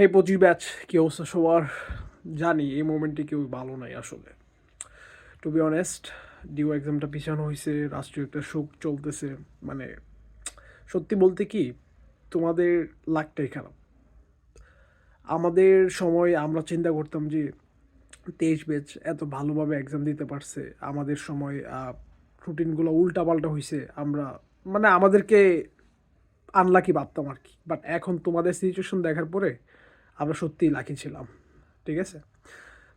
হে পঁচিশ ব্যাচ কি অবস্থা সবার? জানি এই মোমেন্টে কেউ ভালো নাই আসলে। টু বি অনেস্ট ডিউ এক্সামটা পিছানো হয়েছে রাষ্ট্রীয় একটা শোক চলতেছে। মানে সত্যি বলতে কি, তোমাদের লাকটাই খারাপ। আমাদের সময় আমরা চিন্তা করতাম যে, তেইশ ব্যাচ এত ভালোভাবে এক্সাম দিতে পারছে। আমাদের সময় রুটিনগুলো উল্টাপাল্টা হয়েছে আমরা মানে আমাদেরকে আনলাকি ভাবতাম আর কি। বাট এখন তোমাদের সিচুয়েশন দেখার পরে আমরা সত্যিই লাকি ছিলাম, ঠিক আছে?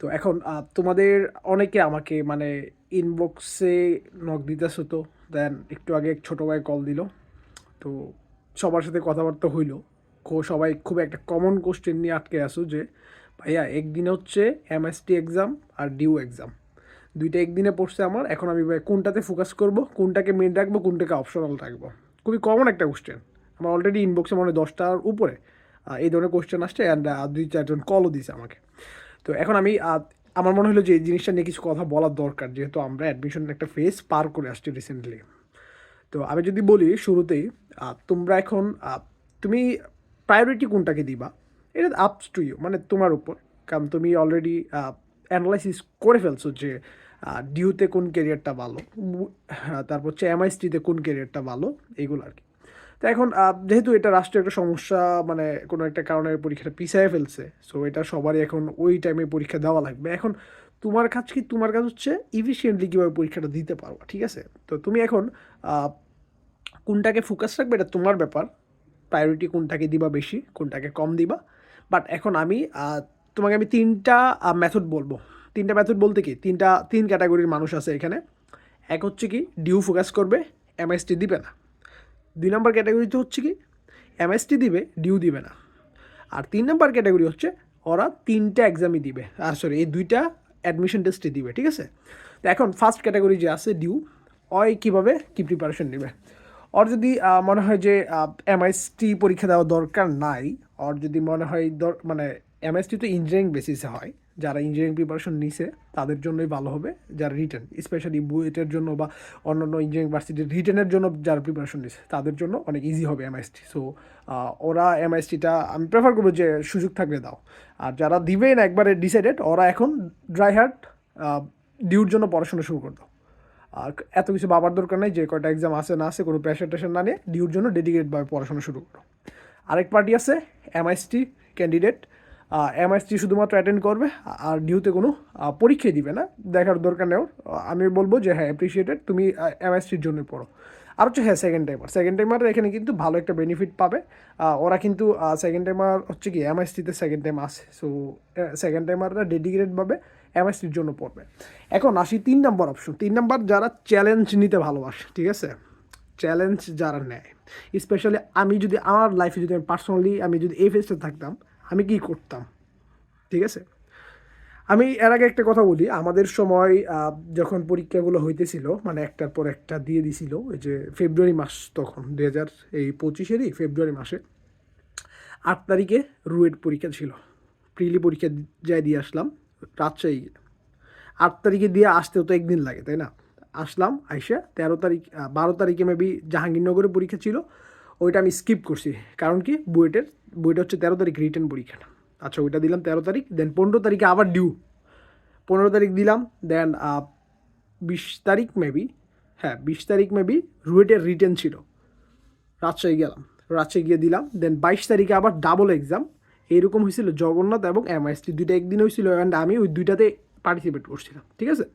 তো এখন তোমাদের অনেকে আমাকে মানে ইনবক্সে নক দিতেছো তো দেন একটু আগে এক ছোটো ভাই কল দিল। তো সবার সাথে কথাবার্তা হইল। সবাই খুব একটা কমন কোশ্চেন নিয়ে আটকে আসো যে, ভাইয়া, একদিনে হচ্ছে এমএসটি এক্সাম আর ডিউ এক্সাম দুইটা একদিনে পড়ছে আমার, এখন আমি কোনটাতে ফোকাস করব, কোনটাকে মেন রাখব, কোনটাকে অপশনাল রাখব? খুবই কমন একটা কোশ্চেন আমার অলরেডি ইনবক্সে মনে হয় দশটার উপরে। এই ধরনের কোশ্চেন আসছে অ্যান্ড দুই চারজন কলও দিছে আমাকে। তো এখন আমি আমার মনে হলো যে এই জিনিসটা নিয়ে কিছু কথা বলার দরকার যেহেতু আমরা অ্যাডমিশন একটা ফেজ পার করে আসছি রিসেন্টলি তো আমি যদি বলি শুরুতেই তোমরা এখন তুমি প্রায়োরিটি কোনটাকে দিবা? এটা আপস টু ইউ মানে তোমার উপর। কারণ তুমি অলরেডি অ্যানালাইসিস করে ফেলছো যে ডিউতে কোন ক্যারিয়ারটা ভালো হ্যাঁ, তারপর হচ্ছে এমআইএসটিতে কোন ক্যারিয়ারটা ভালো এইগুলো আর কি। তো এখন যেহেতু এটা রাষ্ট্রীয় একটা সমস্যা মানে কোনো একটা কারণে পরীক্ষাটা পিছিয়ে ফেলছে সো এটা সবারই এখন ওই টাইমে পরীক্ষা দেওয়া লাগবে। এখন তোমার কাজ কি? তোমার কাজ হচ্ছে ইফিসিয়েন্টলি কীভাবে পরীক্ষাটা দিতে পারবা, ঠিক আছে? তো তুমি এখন কোনটাকে ফোকাস রাখবে এটা তোমার ব্যাপার প্রায়োরিটি কোনটাকে দিবা বেশি, কোনটাকে কম দিবা। বাট এখন আমি তোমাকে আমি তিনটা মেথড বলব। তিনটা মেথড বলতে কি? তিনটা, তিন ক্যাটাগরির মানুষ আছে এখানে। এক হচ্ছে কি ডিউ ফোকাস করবে এমএসটি দিবে না। দুই নম্বর ক্যাটাগরিতে হচ্ছে কি? এমএসটি দিবে ডিউ দিবে না। আর তিন নম্বর ক্যাটাগরি হচ্ছে, ওরা তিনটা এক্সামই দিবে। আর সরি এই দুইটা অ্যাডমিশন টেস্টে দিবে, ঠিক আছে? তো এখন ফার্স্ট ক্যাটাগরি যে আছে ডিউ অয় কীভাবে, কী প্রিপারেশন নেবে? ওর যদি মনে হয় যে এমআইএসটি পরীক্ষা দেওয়া দরকার নাই, ওর যদি মনে হয় মানে এমএসটি তো ইঞ্জিনিয়ারিং বেসিসে হয় যারা ইঞ্জিনিয়ারিং প্রিপারেশন নিছে, তাদের জন্যই ভালো হবে যারা রিটার্ন স্পেশালি বুয়েটের জন্য বা অন্যান্য ইঞ্জিনিয়ারিং ভার্সিটির রিটার্নের জন্য যারা প্রিপারেশন নিছে, তাদের জন্য অনেক ইজি হবে এমআইএসটি সো ওরা এমআইএসটিটা আমি প্রেফার করব যে সুযোগ থাকলে দাও। আর যারা দিবে না, একবারে ডিসাইডেড ওরা এখন ড্রাই হার্ট ডিউর জন্য পড়াশোনা শুরু করে দাও। আর এত কিছু বাবার দরকার নেই, যে কয়টা এক্সাম আছে, না আছে, কোনো প্রেশার টেশন না নিয়ে ডিউর জন্য ডেডিকেটভাবে পড়াশোনা শুরু করো। আরেক পার্টি আছে এমআইএসটি ক্যান্ডিডেট এমআইএসটি শুধুমাত্র অ্যাটেন্ড করবে আর ডিউতে কোনো আহ, পরীক্ষাই দিবে না। দেখার দরকার নেই আমি বলব যে হ্যাঁ অ্যাপ্রিসিয়েটেড তুমি এমআইএসটির জন্য পড়ো। আর হচ্ছে হ্যাঁ সেকেন্ড টাইমার সেকেন্ড টাইমার এখানে কিন্তু ভালো একটা বেনিফিট পাবে। ওরা কিন্তু সেকেন্ড টাইমার হচ্ছে কি এমআইএসটিতে সেকেন্ড টাইম আসে। সো সেকেন্ড টাইমাররা ডেডিকেটেডভাবে এমএসটির জন্য পড়বে। এখন আসি তিন নম্বর অপশন তিন নম্বর যারা চ্যালেঞ্জ নিতে ভালোবাসে ঠিক আছে? চ্যালেঞ্জ যারা নেয়। স্পেশালি আমি যদি আমার লাইফে যদি আমি পার্সোনালি আমি যদি এই ফেজটা থাকতাম আমি কি করতাম? ঠিক আছে? আমি এর আগে একটা কথা বলি। আমাদের সময় যখন পরীক্ষাগুলো হইতেছিল মানে একটার পর একটা দিয়ে দিছিল, ওই যে ফেব্রুয়ারি মাস তখন দু হাজার এই পঁচিশেরই ফেব্রুয়ারি মাসে, আট তারিখে রুয়েট পরীক্ষা ছিল। প্রিলি পরীক্ষা যাই দিয়ে আসলাম, রাজশাহী। আট তারিখে দিয়ে আসতেও তো একদিন লাগে, তাই না? আসলাম, আইসা তেরো তারিখ বারো তারিখে মেবি জাহাঙ্গীরনগরে পরীক্ষা ছিল, ওইটা আমি স্কিপ করছি। কারণ কি? বুয়েটের বুয়েট হচ্ছে তেরো তারিখ রিটার্ন পরীক্ষাটা। আচ্ছা ওইটা দিলাম তেরো তারিখ দেন পনেরো তারিখে আবার ডিউ পনেরো তারিখ দিলাম দেন বিশ তারিখ মেবি হ্যাঁ বিশ তারিখ মেবি রুয়েটের রিটার্ন ছিল। রাজশাহী গেলাম, রাজশাহী গিয়ে দিলাম দেন বাইশ তারিখে আবার ডাবল এক্সাম এইরকম হয়েছিল জগন্নাথ এবং এমআইএসটি দুইটা একদিন হয়েছিল অ্যান্ড আমি ওই দুইটাতে পার্টিসিপেট করছিলাম, ঠিক আছে?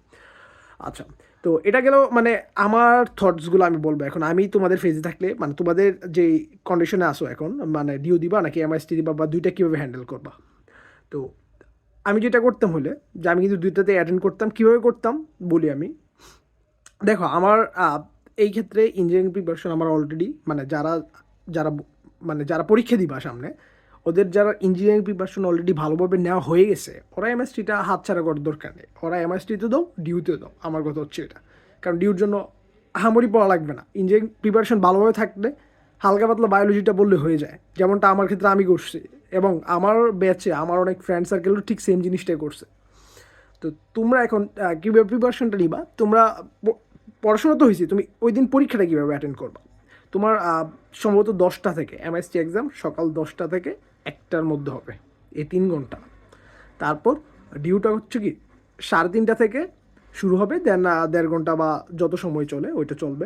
আচ্ছা তো এটা গেল মানে আমার থটসগুলো আমি বলব। এখন আমি তোমাদের ফেজে থাকলে মানে তোমাদের যে কন্ডিশনে আসো এখন মানে ডিও দিবা নাকি এমআইএসটি দিবা বা দুইটা কীভাবে হ্যান্ডেল করবা? তো আমি যেটা করতাম হলে যে আমি কিন্তু দুইটাতে অ্যাটেন্ড করতাম, কীভাবে করতাম বলি আমি। দেখো, আমার এই ক্ষেত্রে ইঞ্জিনিয়ারিং প্রিপারেশন আমার অলরেডি মানে যারা যারা মানে যারা পরীক্ষা দিবা সামনে ওদের যারা ইঞ্জিনিয়ারিং প্রিপারেশন অলরেডি ভালোভাবে নেওয়া হয়ে গেছে, ওরা এমএসটিটা হাতছাড়া করার দরকার নেই। ওরা এমএসটিতে দাও ডিউতে দাও। আমার কথা হচ্ছে এটা। কারণ ডিউর জন্য হামরি পড়া লাগবে না। ইঞ্জিনিয়ারিং প্রিপারেশন ভালোভাবে থাকলে হালকা পাতলা বায়োলজিটা বললে হয়ে যায়। যেমনটা আমার ক্ষেত্রে আমি করছি। এবং আমার ব্যাচে আমার অনেক ফ্রেন্ড সার্কেলও ঠিক সেম জিনিসটাই করছে। তো তোমরা এখন কীভাবে প্রিপারেশনটা নিবা? তোমরা পড়াশোনা তো হয়েছে, তুমি ওই দিন পরীক্ষাটা কীভাবে অ্যাটেন্ড করবা? তোমার সম্ভবত দশটা থেকে এমএসটি এক্সাম সকাল দশটা থেকে একটার মধ্যে হবে, এই তিন ঘণ্টা। তারপর ডিউটা হচ্ছে কি, সাড়ে তিনটা থেকে শুরু হবে দেন দেড় ঘণ্টা বা যত সময় চলে ওইটা চলবে।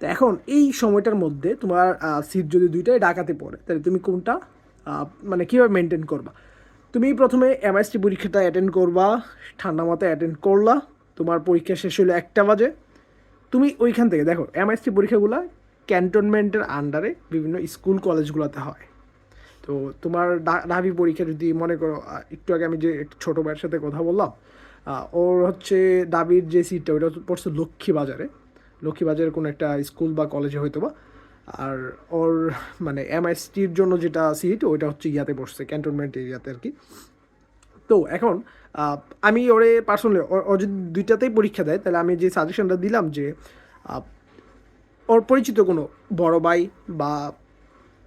তো এখন এই সময়টার মধ্যে তোমার সিট যদি দুইটাই ডাকাতে পড়ে, তাহলে তুমি কোনটা মানে কীভাবে মেনটেন করবা? তুমি প্রথমে এমআইএসটি পরীক্ষাটা অ্যাটেন্ড করবা, ঠান্ডা মাথায় অ্যাটেন্ড করলা, তোমার পরীক্ষা শেষ হলো একটা বাজে। তুমি ওইখান থেকে, দেখো এমআইএসটি পরীক্ষাগুলো ক্যান্টনমেন্টের আন্ডারে বিভিন্ন স্কুল কলেজগুলোতে হয়। তো তোমার ডাবি পরীক্ষা যদি মনে করো একটু আগে আমি যে ছোটো ভাইয়ের সাথে কথা বললাম ওর হচ্ছে ডাবির যে সিটটা ওটা পড়ছে লক্ষ্মী বাজারে লক্ষ্মী বাজারের কোনো একটা স্কুল বা কলেজে হয়তো বা আর ওর মানে এমআইএসটির জন্য যেটা সিট ওইটা হচ্ছে ইয়াতে পড়ছে ক্যান্টনমেন্ট এরিয়াতে আর কি। তো এখন আমি ওরে পার্সোনালি ও যদি দুইটাতেই পরীক্ষা দেয়, তাহলে আমি যে সাজেশনটা দিলাম যে ওর পরিচিত কোনো বড় ভাই বা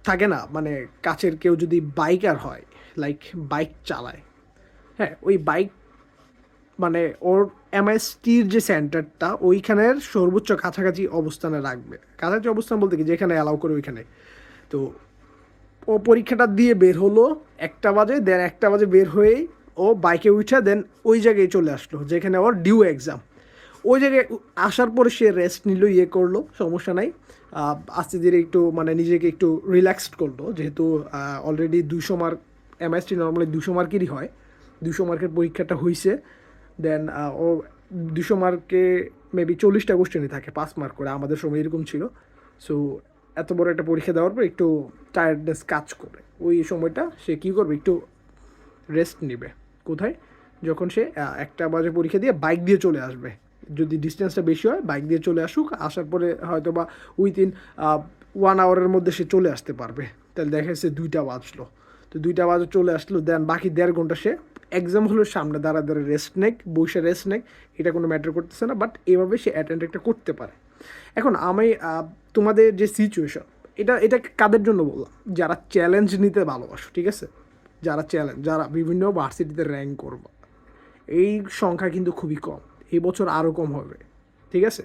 থাকে না মানে কাছের কেউ যদি বাইকার হয় লাইক বাইক চালায়। হ্যাঁ ওই বাইক মানে ওর এমএসটির যে সেন্টারটা ওইখানের সর্বোচ্চ কাছাকাছি অবস্থানে রাখবে। কাছাকাছি অবস্থান বলতে কি? যেখানে অ্যালাউ করে ওইখানে। তো ও পরীক্ষাটা দিয়ে বের হলো, একটা বাজে দেন একটা বাজে বের হয়েই ও বাইকে উঠে দেন ওই জায়গায় চলে আসলো, যেখানে ওর ডিউ এক্সাম ওই জায়গায় আসার পরে সে রেস্ট নিল ইয়ে করল, সমস্যা নাই। আস্তে ধীরে একটু মানে নিজেকে একটু রিল্যাক্সড করল, যেহেতু অলরেডি দুশো মার্ক এমএসটি নর্মালি দুশো মার্কেরই হয়। দুশো মার্কের পরীক্ষাটা হয়েছে দেন ও দুশো মার্কে মেবি চল্লিশটা কোশ্চেনই থাকে, পাঁচ মার্ক করে, আমাদের সময় এরকম ছিল। সো এত বড় একটা পরীক্ষা দেওয়ার পর একটু টায়ার্ডনেস কাজ করে। ওই সময়টা সে কী করবে? একটু রেস্ট নেবে। কোথায়? যখন সে একটা বাজে পরীক্ষা দিয়ে বাইক দিয়ে চলে আসবে। যদি ডিস্টেন্সটা বেশি হয় বাইক দিয়ে চলে আসুক, আসার পরে হয়তো বা উইথিন ওয়ান আওয়ারের মধ্যে সে চলে আসতে পারবে। তাহলে দেখা যাচ্ছে দুইটা বাজলো। তো দুইটা বাজে চলে আসলো দেন বাকি দেড় ঘণ্টা সে এক্সাম হলো সামনে দাঁড়া দাঁড়া রেস্ট নেক, বসে রেস্ট নেক, এটা কোনো ম্যাটার করতেছে না বাট এভাবে সে অ্যাটেন্ড একটা করতে পারে। এখন আমি তোমাদের যে সিচুয়েশন এটা এটা কাদের জন্য বললাম? যারা চ্যালেঞ্জ নিতে ভালোবাসো, ঠিক আছে? যারা চ্যালেঞ্জ যারা বিভিন্ন ভার্সিটিতে র্যাঙ্ক করব, এই সংখ্যা কিন্তু খুবই কম। এই বছর আরও কম হবে, ঠিক আছে?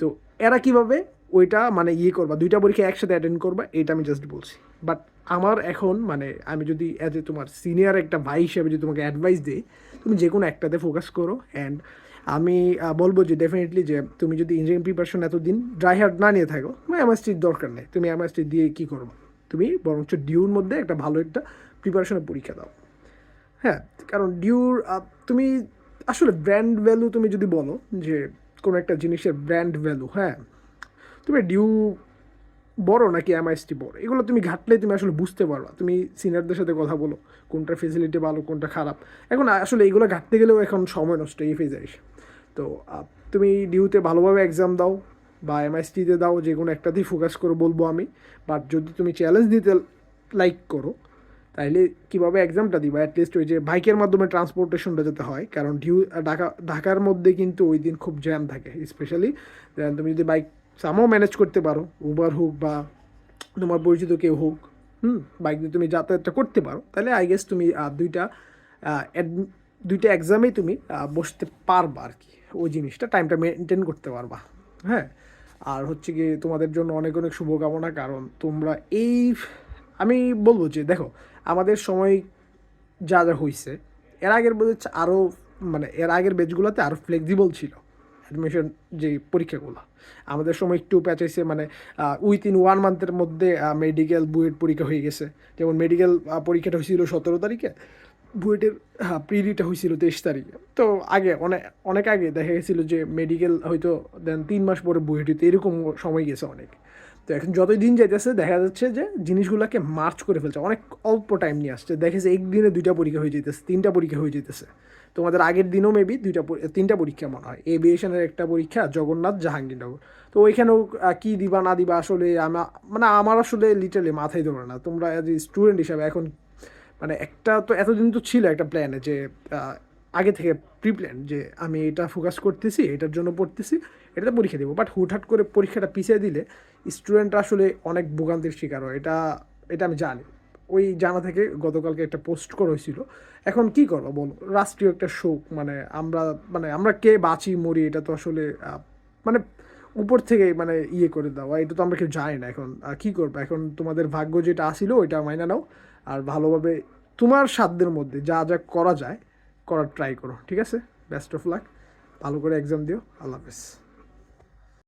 তো এরা কীভাবে ওইটা মানে ইয়ে করবা, দুইটা পরীক্ষা একসাথে অ্যাটেন্ড করবা এটা আমি জাস্ট বলছি। বাট আমার এখন মানে আমি যদি অ্যাজ এ তোমার সিনিয়র একটা ভাই হিসেবে যদি তোমাকে অ্যাডভাইস দিই, তুমি যে কোনো একটাতে ফোকাস করো অ্যান্ড আমি বলব যে ডেফিনেটলি যে তুমি যদি ইঞ্জিনিয়ারিং প্রিপারেশন এতদিন ড্রাই হার্ট না নিয়ে থাকো তুমি এমএসটির দরকার নেই। তুমি এমএসটি দিয়ে কী করব? তুমি বরঞ্চ ডিউর মধ্যে একটা ভালো একটা প্রিপারেশনের পরীক্ষা দাও। হ্যাঁ কারণ ডিউর তুমি আসলে ব্র্যান্ড ভ্যালু তুমি যদি বলো, যে কোনো একটা জিনিসের ব্র্যান্ড ভ্যালু হ্যাঁ? তুমি ডিউ বড় নাকি এমআইএসটি বড়? এগুলো তুমি ঘাটলে তুমি আসলে বুঝতে পারবা। তুমি সিনিয়রদের সাথে কথা বলো কোনটা ফেসিলিটি ভালো, কোনটা খারাপ। এখন আসলে এগুলো ঘাটতে গেলেও এখন সময় নষ্ট, এই ফেজে এসে। তো তুমি ডিউতে ভালোভাবে এক্সাম দাও, বা এমআইএসটিতে দাও, যে কোনো একটাতেই ফোকাস করে বলব আমি। বাট যদি তুমি চ্যালেঞ্জ দিতে লাইক করো তাইলে কীভাবে এক্সামটা দিবা? অ্যাটলিস্ট ওই যে বাইকের মাধ্যমে ট্রান্সপোর্টেশনটা যেতে হয়। কারণ ডিউ ঢাকা, ঢাকার মধ্যে কিন্তু ওই দিন খুব জ্যাম থাকে স্পেশালি তুমি যদি বাইক সামও ম্যানেজ করতে পারো উবার হোক বা তোমার পরিচিত কেউ হোক, হুম বাইক দিয়ে তুমি যাতায়াতটা করতে পারো, তাহলে আই গেস তুমি দুইটা দুইটা এক্সামেই তুমি বসতে পারবা আর কি ওই জিনিসটা টাইমটা মেনটেন করতে পারবা। হ্যাঁ? আর হচ্ছে কি তোমাদের জন্য অনেক অনেক শুভকামনা, কারণ তোমরা এই, আমি বলব যে, দেখো আমাদের সময় যা যা হয়েছে এর আগের বোধ হচ্ছে আরও মানে এর আগের বেচগুলোতে আরও ফ্লেক্সিবল ছিল অ্যাডমিশন যে পরীক্ষাগুলো। আমাদের সময় একটু প্যাচাইছে মানে উইথিন ওয়ান মান্থের মধ্যে মেডিকেল বুয়েট পরীক্ষা হয়ে গেছে। যেমন মেডিকেল পরীক্ষাটা হয়েছিল সতেরো তারিখে, বুয়েটের হ্যাঁ প্রিডিটা হয়েছিল তেইশ তারিখে। তো আগে অনেক অনেক আগে দেখা গেছিল যে মেডিকেল হয়তো দেন তিন মাস পরে বুয়েট হইতে, এরকম সময় গেছে অনেক। তো এখন যতই দিন যাইতেছে, দেখা যাচ্ছে যে জিনিসগুলোকে মার্চ করে ফেলছে। অনেক অল্প টাইম নিয়ে আসছে। দেখেছে একদিনে দুইটা পরীক্ষা হয়ে যেতেছে তিনটা পরীক্ষা হয়ে যেতেছে তোমাদের আগের দিনও মেবি দুইটা তিনটা পরীক্ষা মনে হয়। এভিয়েশনের একটা পরীক্ষা, জগন্নাথ জাহাঙ্গীরনগর। তো ওইখানেও কি দিবা না দিবা আসলে আমার মানে আমার আসলে লিটারলি মাথায় ধরে না। তোমরা অ্যাজ এ স্টুডেন্ট হিসাবে এখন মানে একটা তো এতদিন তো ছিল একটা প্ল্যানে যে আগে থেকে প্রি প্ল্যান যে আমি এটা ফোকাস করতেছি, এটার জন্য পড়তেছি। এটাতে পরীক্ষা দেবো। বাট হুটহাট করে পরীক্ষাটা পিছিয়ে দিলে স্টুডেন্টরা আসলে অনেক ভোগান্তির শিকার হয়। এটা এটা আমি জানি। ওই জানা থেকে গতকালকে একটা পোস্ট করা হয়েছিল। এখন কি করব বলো? রাষ্ট্রীয় একটা শোক মানে আমরা মানে আমরা কে বাঁচি, মরি, এটা তো আসলে মানে উপর থেকে মানে ইয়ে করে দেওয়া। এটা তো আমরা কেউ জানি না এখন। কি করব? এখন তোমাদের ভাগ্য যেটা আসিল ওইটা মাইনা নাও। আর ভালোভাবে তোমার সাধ্যের মধ্যে যা যা করা যায়, করার ট্রাই করো। ঠিক আছে? বেস্ট অফ লাক ভালো করে এক্সাম দিও। আল্লাহ হাফেজ।